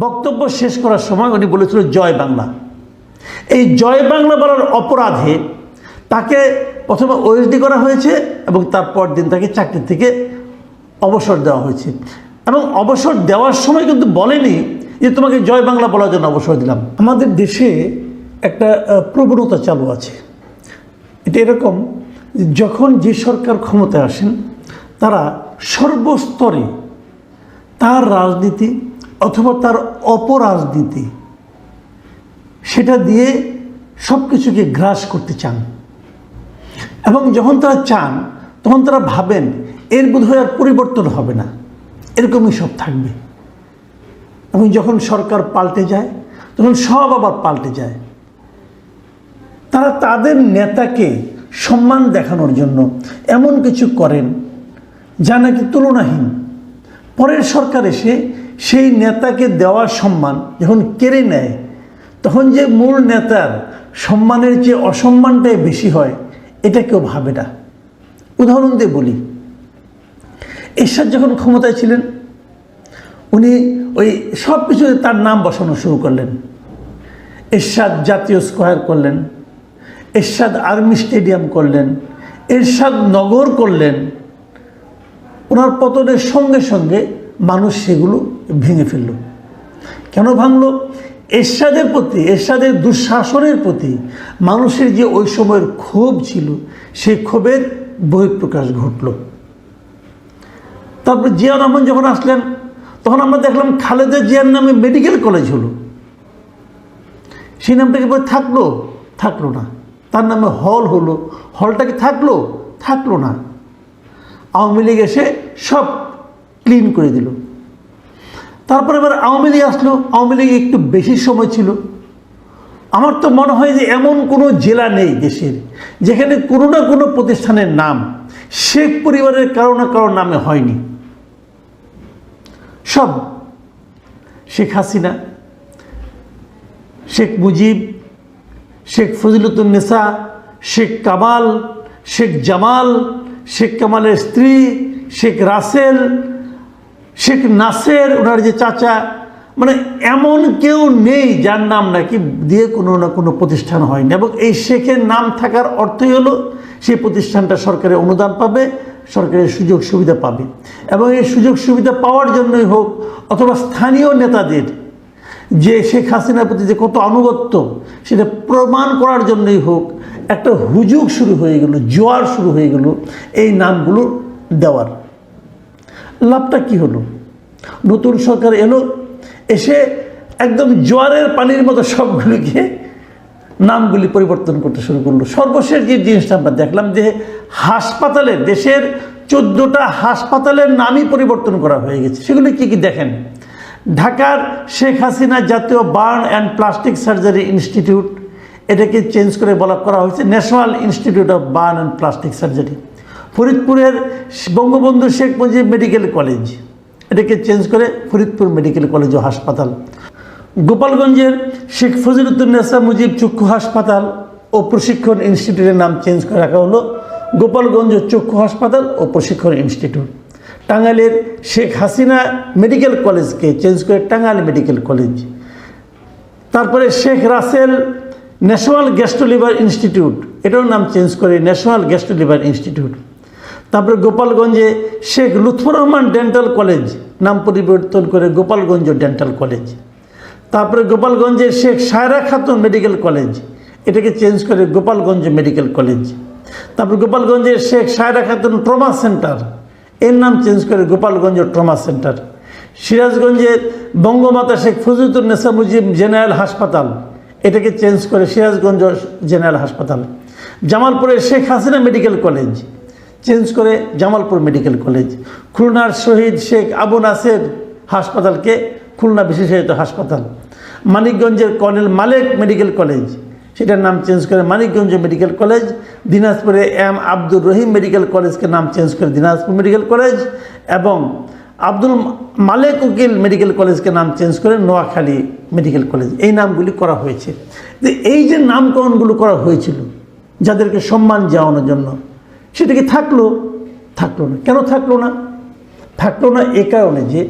বক্তব্য শেষ করার সময় উনি বলেছিল জয় বাংলা। এই জয় বাংলা বলার অপরাধে তাকে প্রথমে ওএসডি করা হয়েছে এবং তারপর দিন তাকে চাকরি থেকে অবসর দেওয়া হয়েছে। এবং অবসর দেওয়ার সময় কিন্তু বলেনি যে তোমাকে জয় বাংলা বলার জন্য অবসর দিলাম। আমাদের দেশে একটা প্রবণতা চালু আছে। এটা এরকম যখন যে সরকার ক্ষমতায় আসেন, তারা সর্বস্তরে তার রাজনীতি অথবা তার অপরাজনীতি, সেটা দিয়ে সব কিছুকে গ্রাস করতে চান। এবং যখন তারা চান, তখন তারা ভাবেন, এর বোধহয় আর পরিবর্তন হবে না। এরকমই সব থাকবে। এবং যখন সরকার পাল্টে যায়, তখন সব আবার পাল্টে যায়। তারা তাদের নেতাকে সম্মান দেখানোর জন্য এমন কিছু করেন, যা নাকি তুলনাহীন। পরের সরকার এসে সেই নেতাকে দেওয়ার সম্মান যখন কেড়ে নেয়, তখন যে মূল নেতার সম্মানের যে অসম্মানটাই বেশি হয়, এটা কেউ ভাবে না। উদাহরণ দিয়ে বলি। এরশাদ যখন ক্ষমতায় ছিলেন, উনি ওই সব কিছুতে তার নাম বসানো শুরু করলেন। এরশাদ জাতীয় স্কোয়ার করলেন, এরশাদ আর্মি স্টেডিয়াম করলেন, এরশাদ নগর করলেন। ওনার পতনের সঙ্গে সঙ্গে মানুষ সেগুলো ভেঙে ফেলল। কেন ভাঙল? এরশাদের প্রতি, এরশাদের দুঃশাসনের প্রতি মানুষের যে ওই সময়ের ক্ষোভ ছিল, সেই ক্ষোভের বহিঃপ্রকাশ ঘটল। তারপর জিয়া রহমান যখন আসলেন, তখন আমরা দেখলাম খালেদা জিয়ার নামে মেডিকেল কলেজ হলো। সেই নামটা কি বলে থাকল থাকল না। তার নামে হল হলো। হলটা কি থাকল? থাকল না। আওয়ামী লীগ এসে সব ক্লিন করে দিল। তারপর এবার আওয়ামী লীগ আসলো। আওয়ামী লীগ একটু বেশি সময় ছিল। আমার তো মনে হয় যে এমন কোনো জেলা নেই দেশের, যেখানে কোনো না কোনো প্রতিষ্ঠানের নাম শেখ পরিবারের কারও না কারও নামে হয়নি। সব শেখ হাসিনা, শেখ মুজিব, শেখ ফজিলতুন্নেসা শেখ কামাল, শেখ জামাল, শেখ কামালের স্ত্রী, শেখ রাসেল শেখ নাসের ওনার যে চাচা মানে এমন কেউ নেই যার নাম নাকি দিয়ে কোনো না কোনো প্রতিষ্ঠান হয়নি। এবং এই শেখের নাম থাকার অর্থই হলো সেই প্রতিষ্ঠানটা সরকারের অনুদান পাবে সরকারের সুযোগ সুবিধা পাবে। এবং এই সুযোগ সুবিধা পাওয়ার জন্যই হোক অথবা স্থানীয় নেতাদের, যে শেখ হাসিনার প্রতি যে কত আনুগত্য, সেটা প্রমাণ করার জন্যই হোক, একটা হুজুগ শুরু হয়ে গেল, জোয়ার শুরু হয়ে গেল এই নামগুলো দেওয়ার। লাভটা কি হলো? নতুন সরকার এলো, এসে একদম জোয়ারের পানির মতো সবগুলিকে নামগুলি পরিবর্তন করতে শুরু করল। সর্বশেষ যে জিনিসটা আমরা দেখলাম যে হাসপাতালে দেশের চোদ্দোটা হাসপাতালের নামই পরিবর্তন করা হয়ে গেছে। সেগুলি কি কি দেখেন? ঢাকার শেখ হাসিনা জাতীয় burn and plastic surgery institute, এটাকে চেঞ্জ করে বলা করা হয়েছে, national institute of burn and plastic surgery. ফরিদপুরের বঙ্গবন্ধু শেখ মুজিব মেডিকেল কলেজ। এটাকে চেঞ্জ করে ফরিদপুর মেডিকেল কলেজ ও হাসপাতাল। গোপালগঞ্জের শেখ ফজিলুদ্দিনেসা মুজিব চক্ষু হাসপাতাল ও প্রশিক্ষণ ইনস্টিটিউটের নাম চেঞ্জ করে রাখা হলো গোপালগঞ্জ চক্ষু হাসপাতাল ও প্রশিক্ষণ ইনস্টিটিউট। টাঙ্গাইলের শেখ হাসিনা মেডিকেল কলেজকে চেঞ্জ করে টাঙ্গাইল মেডিকেল কলেজ। তারপরে Sheikh Russel national gastroliver institute এটার নাম চেঞ্জ করে ন্যাশনাল গ্যাস্ট্রোলিভার ইনস্টিটিউট। তারপরে গোপালগঞ্জে শেখ লুৎফর রহমান ডেন্টাল কলেজ নাম পরিবর্তন করে গোপালগঞ্জ ডেন্টাল কলেজ। তারপরে গোপালগঞ্জে শেখ সায়রা খাতুন মেডিকেল কলেজ, এটাকে চেঞ্জ করে গোপালগঞ্জ মেডিকেল কলেজ। তারপর গোপালগঞ্জের শেখ সায়রা খাতুন ট্রমা সেন্টার, এর নাম চেঞ্জ করে গোপালগঞ্জ ট্রমা সেন্টার। সিরাজগঞ্জের বঙ্গমাতা শেখ ফজিলুন্নেসা মুজিব জেনারেল হাসপাতাল, এটাকে চেঞ্জ করে সিরাজগঞ্জ জেনারেল হাসপাতাল। জামালপুরের Sheikh Hasina medical college change করে জামালপুর মেডিকেল কলেজ। খুলনার শহীদ শেখ আবু নাসের হাসপাতালকে খুলনা বিশেষায়িত হাসপাতাল। মানিকগঞ্জের কর্নেল মালেক মেডিকেল কলেজ, সেটার নাম চেঞ্জ করে মানিকগঞ্জ মেডিকেল কলেজ, দিনাজপুরে এম আব্দুর রহিম মেডিকেল কলেজকে নাম চেঞ্জ করে দিনাজপুর মেডিকেল কলেজ এবং আব্দুল মালেক উকিল মেডিকেল কলেজকে নাম চেঞ্জ করে নোয়াখালী মেডিকেল কলেজ। এই নামগুলি করা হয়েছে। এই যে নামকরণগুলো করা হয়েছিল, যাদেরকে সম্মান জানানোর জন্য সেটা কি থাকল থাকল না। কেন থাকল না? থাকল না এ কারণে যে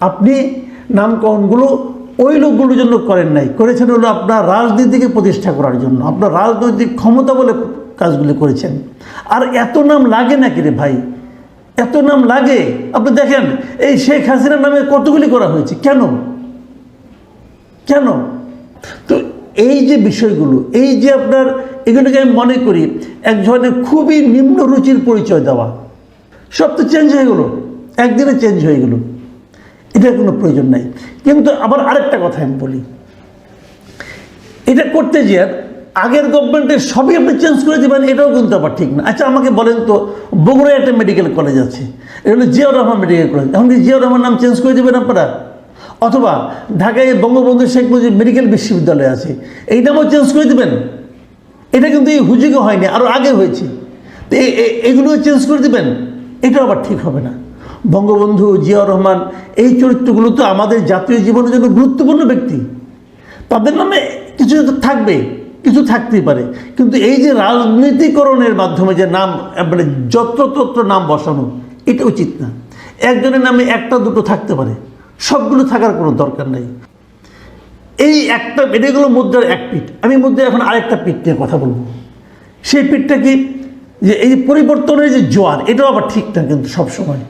আপনি নামকরণগুলো ওই লোকগুলোর জন্য করেন নাই। করেছেন হলো আপনার রাজনীতিকে প্রতিষ্ঠা করার জন্য। আপনার রাজনৈতিক ক্ষমতা বলে কাজগুলি করেছেন। আর এত নাম লাগে নাকি রে ভাই? এত নাম লাগে? আপনি দেখেন, এই শেখ হাসিনার নামে কতগুলি করা হয়েছে? কেন? কেন? তো এই যে বিষয়গুলো, এই যে আপনার এগুলোকে আমি মনে করি, এক ধরনের খুবই নিম্ন রুচির পরিচয় দেওয়া। সব তো চেঞ্জ হয়ে গেলো, একদিনে চেঞ্জ হয়ে গেলো। এটার কোনো প্রয়োজন নাই। কিন্তু আবার আরেকটা কথা আমি বলি। এটা করতে যে আগের গভর্নমেন্টের সবই আপনি চেঞ্জ করে দেবেন, এটাও কিন্তু আবার ঠিক না। আচ্ছা আমাকে বলেন তো, বগুড়ায় একটা মেডিকেল কলেজ আছে। এটা হলো জিয়াউর রহমান মেডিকেল কলেজ এখন কি জিয়াউর রহমান নাম চেঞ্জ করে দেবেন আপনারা? অথবা ঢাকায় বঙ্গবন্ধু শেখ মুজিব মেডিকেল বিশ্ববিদ্যালয় আছে। এই নামও চেঞ্জ করে দেবেন। এটা কিন্তু এই হুজুগে হয়নি আরও আগে হয়েছে। তো এগুলো চেঞ্জ করে দেবেন। এটাও আবার ঠিক হবে না। বঙ্গবন্ধু জিয়াউর রহমান এই চরিত্রগুলো তো আমাদের জাতীয় জীবনের জন্য গুরুত্বপূর্ণ ব্যক্তি। তাদের নামে কিছু থাকবে, কিছু থাকতেই পারে। কিন্তু এই যে রাজনীতিকরণের মাধ্যমে যে নাম মানে যত্রতত্র নাম বসানো, এটা উচিত না। একজনের নামে একটা, দুটো থাকতে পারে। সবগুলো থাকার কোনো দরকার নেই। এই একটা এটাগুলো মুদ্রার এক পিঠ আমি মুদ্রা এখন আরেকটা পিঠ নিয়ে কথা বলব। সেই পিঠটা কি যে এই পরিবর্তনের যে জোয়ার, এটাও আবার ঠিক না কিন্তু সবসময়।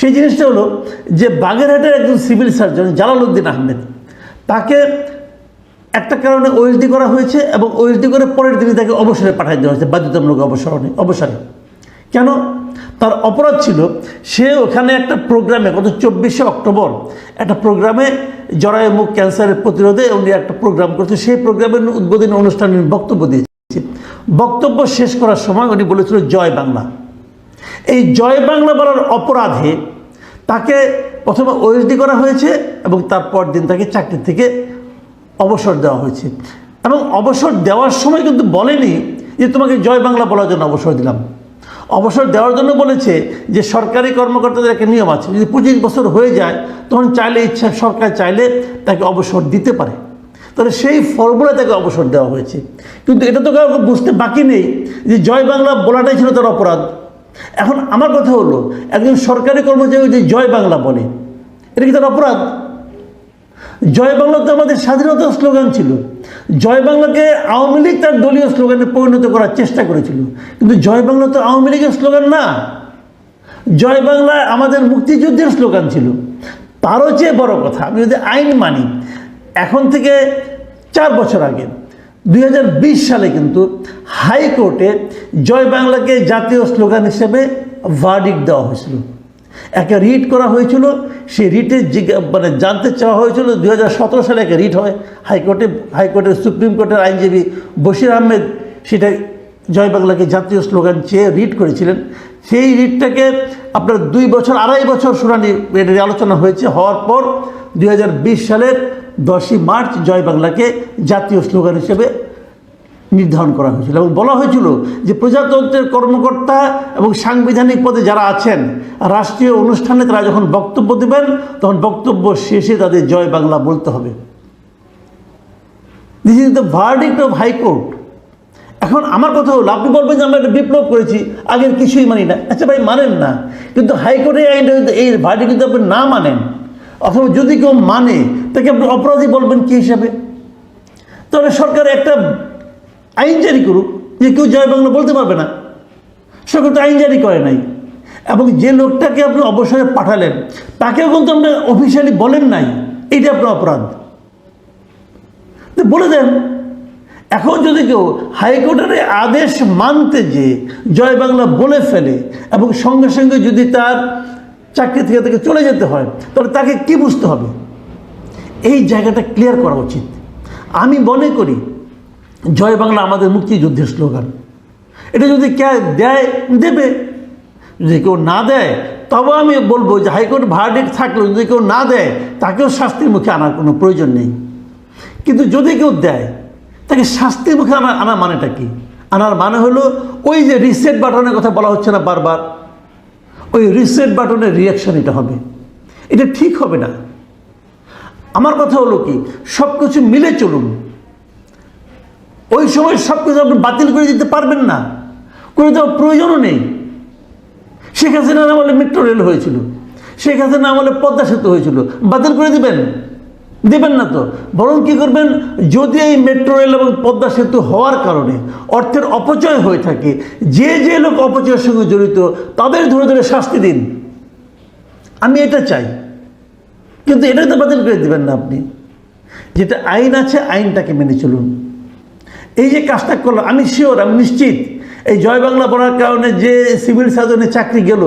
সেই জিনিসটা হলো যে বাগেরহাটের একজন সিভিল সার্জন, জালালউদ্দিন আহমেদ, তাকে একটা কারণে ওএসডি করা হয়েছে এবং ওএসডি করে পরের দিনে তাকে অবসরে পাঠিয়ে দেওয়া হয়েছে, বাধ্যতামূলক অবসরণে, অবসরে। কেন? তার অপরাধ ছিল, সে ওখানে একটা প্রোগ্রামে গত চব্বিশে অক্টোবর, একটা প্রোগ্রামে জরায়ু মুখ ক্যান্সারের প্রতিরোধে উনি একটা প্রোগ্রাম করছে। সেই প্রোগ্রামের উদ্বোধনী অনুষ্ঠানে বক্তব্য দিয়েছে বক্তব্য শেষ করার সময় উনি বলেছিল, জয় বাংলা। এই জয় বাংলা বলার অপরাধে তাকে প্রথমে ওএসডি করা হয়েছে এবং তারপর দিন তাকে চাকরি থেকে অবসর দেওয়া হয়েছে। এবং অবসর দেওয়ার সময় কিন্তু বলেনি যে তোমাকে জয় বাংলা বলার জন্য অবসর দিলাম। অবসর দেওয়ার জন্য বলেছে যে সরকারি কর্মকর্তাদের একটা নিয়ম আছে, যদি পঁচিশ বছর হয়ে যায়, তখন চাইলে ইচ্ছা, সরকার চাইলে তাকে অবসর দিতে পারে। তাহলে সেই ফর্মুলা তাকে অবসর দেওয়া হয়েছে। কিন্তু এটা তো কাউকে বুঝতে বাকি নেই যে জয় বাংলা বলাটাই ছিল তার অপরাধ। এখন আমার কথা হলো, একজন সরকারি কর্মচারী যে জয় বাংলা বলে, এটা কি তার অপরাধ? জয় বাংলা তো আমাদের স্বাধীনতার স্লোগান ছিল। জয় বাংলাকে আওয়ামী লীগ তার দলীয় স্লোগানে পরিণত করার চেষ্টা করেছিল। কিন্তু জয় বাংলা তো আওয়ামী লীগের স্লোগান না। জয় বাংলা আমাদের মুক্তিযুদ্ধের স্লোগান ছিল। তারও চেয়ে বড় কথা, আমি যদি আইন মানি, এখন থেকে চার বছর আগে, দুই হাজার বিশ সালে কিন্তু হাইকোর্টে জয় বাংলাকে জাতীয় স্লোগান হিসেবে ভার্ডিক দেওয়া হয়েছিল। একটা রিট করা হয়েছিল সেই রিটে জিজ্ঞা- মানে জানতে চাওয়া হয়েছিল, দুই হাজার সতেরো সালে একটা রিট হয়। হাইকোর্টে হাইকোর্টের সুপ্রিম কোর্টের আইনজীবী বশির আহমেদ সেটা জয় বাংলাকে জাতীয় স্লোগান চেয়ে রিট করেছিলেন। সেই রিটটাকে আপনার দুই বছর, আড়াই বছর শুনানি এটা আলোচনা হয়েছে, হওয়ার পর দুই হাজার বিশ সালের দশই মার্চ জয় বাংলাকে জাতীয় স্লোগান হিসেবে নির্ধারণ করা হয়েছিল এবং বলা হয়েছিল যে প্রজাতন্ত্রের কর্মকর্তা এবং সাংবিধানিক পদে যারা আছেন, রাষ্ট্রীয় অনুষ্ঠানে তারা যখন বক্তব্য দেবেন, তখন বক্তব্য শেষে তাদের জয় বাংলা বলতে হবে। This is the verdict of high court এখন আমার কথা হলো, আপনি বলবেন যে আমরা একটা বিপ্লব করেছি আগের কিছুই মানি না। আচ্ছা ভাই, মানেন না। কিন্তু হাইকোর্টের আইনটা এই ভার্ডিক্ট যদি আপনি না মানেন, অথবা যদি কেউ মানে তাকে আপনি অপরাধী বলবেন কী হিসাবে? তাহলে সরকার একটা আইন জারি করুক, যে কেউ জয় বাংলা বলতে পারবে না। সরকার তো আইন জারি করে নাই। এবং যে লোকটাকে আপনি অবসরে পাঠালেন, তাকেও কিন্তু আপনি অফিসিয়ালি বলেন নাই এইটা আপনার অপরাধ। তো বলে দেন, এখন যদি কেউ হাইকোর্টের আদেশ মানতে যে জয় বাংলা বলে ফেলে এবং সঙ্গে সঙ্গে যদি তার চাকরি থেকে তাকে চলে যেতে হয়, তাহলে তাকে কি বুঝতে হবে? এই জায়গাটা ক্লিয়ার করা উচিত। আমি মনে করি জয় বাংলা আমাদের মুক্তিযুদ্ধের স্লোগান। এটা যদি কে দেয়, দেবে। যদি কেউ না দেয়, তবে আমি বলব যে হাইকোর্ট ভার্ডিক্ট থাকলেও যদি কেউ না দেয়, তাকেও শাস্তির মুখে আনার কোনো প্রয়োজন নেই। কিন্তু যদি কেউ দেয়, তাকে শাস্তির মুখে আনার আনার মানেটা কি? আনার মানে হলো ওই যে রিসেট বাটনের কথা বলা হচ্ছে না বারবার, ওই রিসেট বাটনের রিয়াকশন এটা হবে। এটা ঠিক হবে না। আমার কথা হলো কি? সব কিছু মিলে চলুন। ওই সময় সব কিছু আপনি বাতিল করে দিতে পারবেন না। করে দেওয়ার প্রয়োজনও নেই। শেখ হাসিনার আমলে মেট্রো রেল হয়েছিল। শেখ হাসিনার আমলে পদ্মা সেতু হয়েছিল। বাতিল করে দিবেন? দেবেন না তো। বরং কী করবেন? যদি এই মেট্রো রেল এবং পদ্মা সেতু হওয়ার কারণে অর্থের অপচয় হয়ে থাকে, যে যে লোক অপচয়ের সঙ্গে জড়িত, তাদের ধরে ধরে শাস্তি দিন। আমি এটা চাই। কিন্তু এটা তো বাতিল করে দেবেন না আপনি। যেটা আইন আছে, আইনটাকে মেনে চলুন। এই যে কাজটা করল, আমি শিওর আমি নিশ্চিত। এই জয় বাংলা পড়ার কারণে যে সিভিল সার্জনের চাকরি গেল,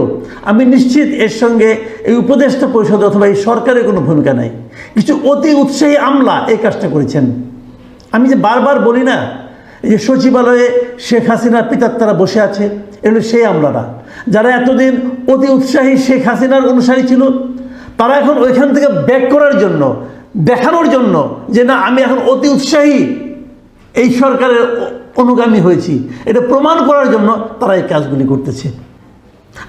আমি নিশ্চিত এর সঙ্গে এই উপদেষ্টা পরিষদ অথবা এই সরকারের কোনো ভূমিকা নাই। কিছু অতি উৎসাহী আমলা এই কাজটা করেছেন। আমি যে বারবার বলি না যে সচিবালয়ে শেখ হাসিনার পিতার তারা বসে আছে এগুলো সেই আমলারা। যারা এতদিন অতি উৎসাহী শেখ হাসিনার অনুসারী ছিল, তারা এখন ওইখান থেকে ব্যাক করার জন্য, দেখানোর জন্য যে না, আমি এখন অতি উৎসাহী এই সরকারের অনুগামী হয়েছি। এটা প্রমাণ করার জন্য তারা এই কাজগুলি করতেছে।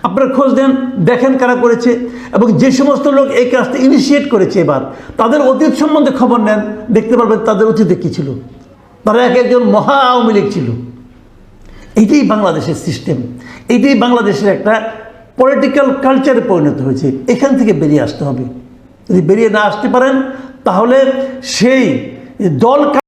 আপনারা খোঁজ দেন দেখেন কারা করেছে এবং যে সমস্ত লোক এই কাজটা ইনিশিয়েট করেছে এবার, তাদের অতীত সম্বন্ধে খবর নেন, দেখতে পারবেন তাদের অতীতে কী ছিল। তারা এক একজন মহা আওয়ামী লীগ ছিল। এইটাই বাংলাদেশের সিস্টেম এইটাই বাংলাদেশের একটা পলিটিক্যাল কালচারে পরিণত হয়েছে। এখান থেকে বেরিয়ে আসতে হবে। যদি বেরিয়ে না আসতে পারেন, তাহলে সেই দল